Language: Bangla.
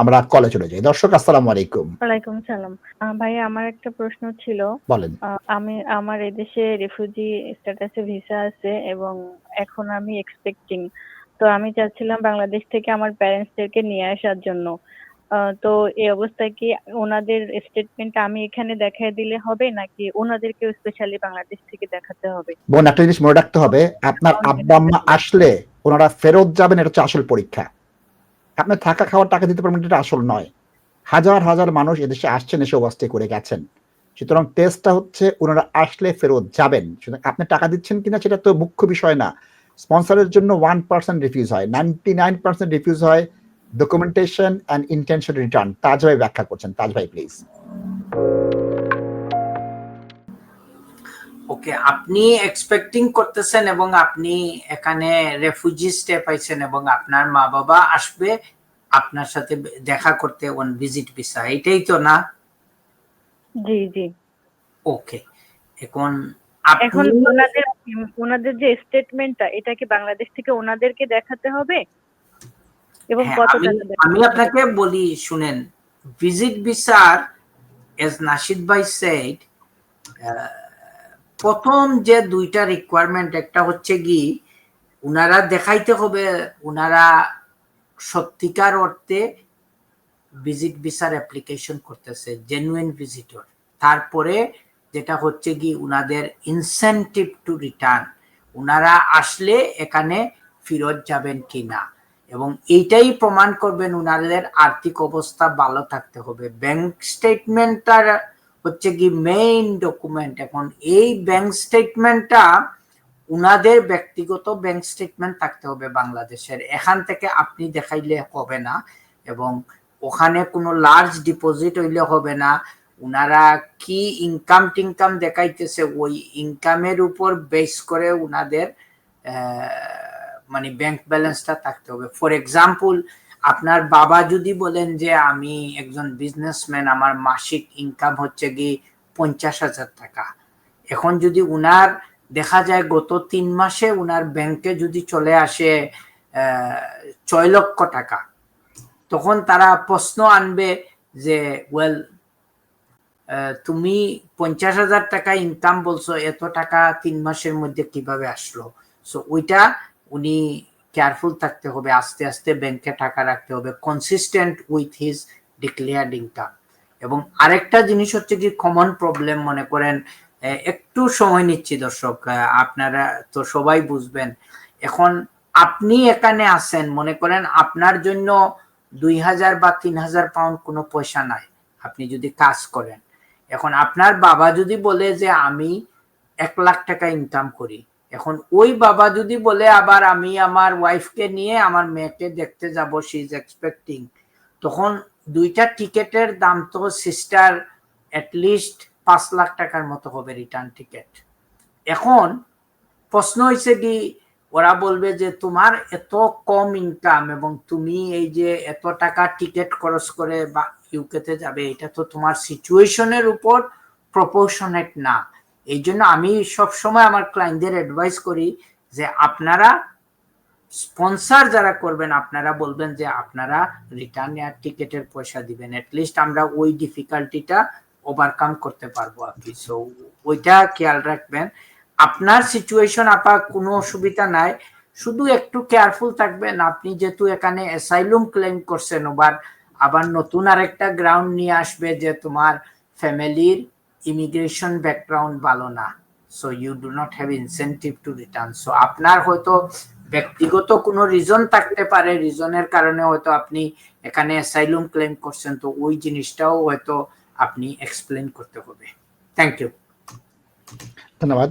আমরা কলে চলে যাই। দর্শক আসসালামু আলাইকুম। ওয়ালাইকুম সালাম। ভাইয়া আমার একটা প্রশ্ন ছিল। বলেন। আমি আমার এদেশে রিফিউজি স্ট্যাটাসে ভিসা আছে এবং এখন আমি এক্সপেক্টিং তো আমি চাচ্ছিলাম বাংলাদেশ থেকে আমার প্যারেন্টসদেরকে নিয়ে আসার জন্য। তো এই অবস্থায় কি ওনাদের স্টেটমেন্ট আমি এখানে দেখায় দিলে হবে নাকি ওনাদেরকে স্পেশালি বাংলাদেশ থেকে দেখাতে হবে? বোন একটা জিনিস মনে রাখতে হবে। আপনার আব্বা আম্মা আসলে ওনারা ফেরত যাবেন এটা হচ্ছে আসল পরীক্ষা। আপনি থাকা খাওয়ার টাকা দিতে পারবেন, এটা আসল নয়। হাজার হাজার মানুষ এদেশে আসছেন, এসে অবস্থায় করে গেছেন। সুতরাং টেস্টটা হচ্ছে ওনারা আসলে ফেরত যাবেন। সুতরাং আপনি টাকা দিচ্ছেন কিনা সেটা তো মুখ্য বিষয় না। স্পন্সরের জন্য ওয়ান পার্সেন্ট রিফিউজ হয়। নাইনটি নাইন পার্সেন্ট রিফিউজ হয়। Documentation and intention return Taj ভাই ব্যাখ্যা করছেন। তাজ ভাই প্লিজ ওকে আপনি এক্সপেক্টিং করতেছেন এবং আপনি এখানে রেফিউজি স্টে পাইছেন এবং আপনার মা বাবা আসবে আপনার সাথে দেখা করতে অন ভিজিট ভিসা এটাই তো না? জি জি। ওকে এখন এখন ওনাদের ওনাদের যে স্টেটমেন্টটা এটা কি বাংলাদেশ থেকে ওনাদেরকে দেখাতে হবে? এবং হ্যাঁ, কত আমি- টাকা আমি আপনাকে বলি শুনেন ভিজিট ভিসার এজ নাশিদ ভাই সেড প্রথম যে দুইটা রিকোয়ারমেন্ট একটা হচ্ছে কি, উনারা দেখাইতে হবে, উনারা সত্যিকার অর্থে ভিজিট ভিসার অ্যাপ্লিকেশন করতেছে জেনুইন ভিজিটর তারপরে যেটা হচ্ছে কি, উনাদের ইনসেন্টিভ টু রিটার্ন উনারা আসলে এখানে ফেরত যাবেন কিনা। এবং এইটাই প্রমাণ করবেন উনাদের আর্থিক অবস্থা ভালো থাকতে হবে। ব্যাংক স্টেটমেন্টটার হচ্ছে কি মেইন ডকুমেন্ট এখন এই ব্যাংক স্টেটমেন্টটা উনাদের ব্যক্তিগত ব্যাংক স্টেটমেন্ট থাকতে হবে বাংলাদেশের। এখান থেকে আপনি দেখাইলে হবে না এবং ওখানে কোনো লার্জ ডিপোজিট হইলে হবে না। উনারা কি ইনকাম টিনকাম দেখাইতেছে ওই ইনকামের উপর বেস করে উনাদের মানে ব্যাংক ব্যালেন্সটা থাকতে হবে। ফর এক্সাম্পল আপনার বাবা যদি বলেন যে আমি একজন বিজনেসম্যান আমার মাসিক ইনকাম হচ্ছে কি পঞ্চাশ হাজার টাকা। এখন যদি উনার, দেখা যায় গত তিন মাসে উনার ব্যাংকে যদি চলে আসে ছয় লক্ষ টাকা, তখন তারা প্রশ্ন আনবে যে ওয়েল তুমি পঞ্চাশ হাজার টাকা ইনকাম বলছো, এত টাকা তিন মাসের মধ্যে কীভাবে আসলো? সো ওইটা উনি কেয়ারফুল থাকতে হবে, আস্তে আস্তে ব্যাংকে টাকা রাখতে হবে consistent with his declared income এবং আরেকটা জিনিস হচ্ছে কি কমন প্রবলেম মনে করেন একটু সময় নিচ্ছি দর্শক আপনারা তো সবাই বুঝবেন। এখন আপনি এখানে আছেন, মনে করেন আপনার জন্য দুই হাজার বা তিন হাজার পাউন্ড কোনো পয়সা নাই, আপনি যদি কাজ করেন। এখন আপনার বাবা যদি বলে যে আমি এক লাখ টাকা ইনকাম করি এখন ওই বাবা যদি বলে আবার আমি আমার ওয়াইফকে নিয়ে আমার মেয়েকে দেখতে যাব সি ইজ এক্সপেক্টিং তখন দুইটা টিকেটের দাম তো সিস্টার লিস্ট পাঁচ লাখ টাকার মতো হবে রিটার্ন টিকেট এখন প্রশ্ন হয়েছে কি, ওরা বলবে যে তোমার এত কম ইনকাম এবং তুমি এই যে এত টাকা টিকিট খরচ করে বা ইউকেতে যাবে, এটা তো তোমার সিচুয়েশনের উপর প্রপোর্শনেট না। এই জন্য আমি সব সময় আমার ক্লায়েন্টদের অ্যাডভাইস করি যে আপনারা স্পন্সর যারা করবেন, আপনারা বলবেন যে আপনারা রিটার্ন এয়ার টিকেটের পয়সা দিবেন। লিস্ট আমরা ওই ডিফিকাল্টিটা ওভারকাম করতে পারব আর কি। সো ওইটা খেয়াল রাখবেন। আপনার সিচুয়েশন আপা কোনো অসুবিধা নাই। শুধু একটু কেয়ারফুল থাকবেন। আপনি যেহেতু এখানে অ্যাসাইলুম ক্লেম করছেন, আবার আবার নতুন আরেকটা গ্রাউন্ড নিয়ে আসবে যে তোমার ফ্যামিলির ইমিগ্রেশন ব্যাকগ্রাউন্ড ভালো না so you do not have incentive to return so আপনার হয়তো ব্যক্তিগত কোনো রিজন থাকতে পারে রিজনের কারণে হয়তো আপনি এখানে অ্যাসাইলুম ক্লেম করছেন, তো ওই জিনিসটাও হয়তো আপনি এক্সপ্লেন করতে হবে। থ্যাংক ইউ ধন্যবাদ।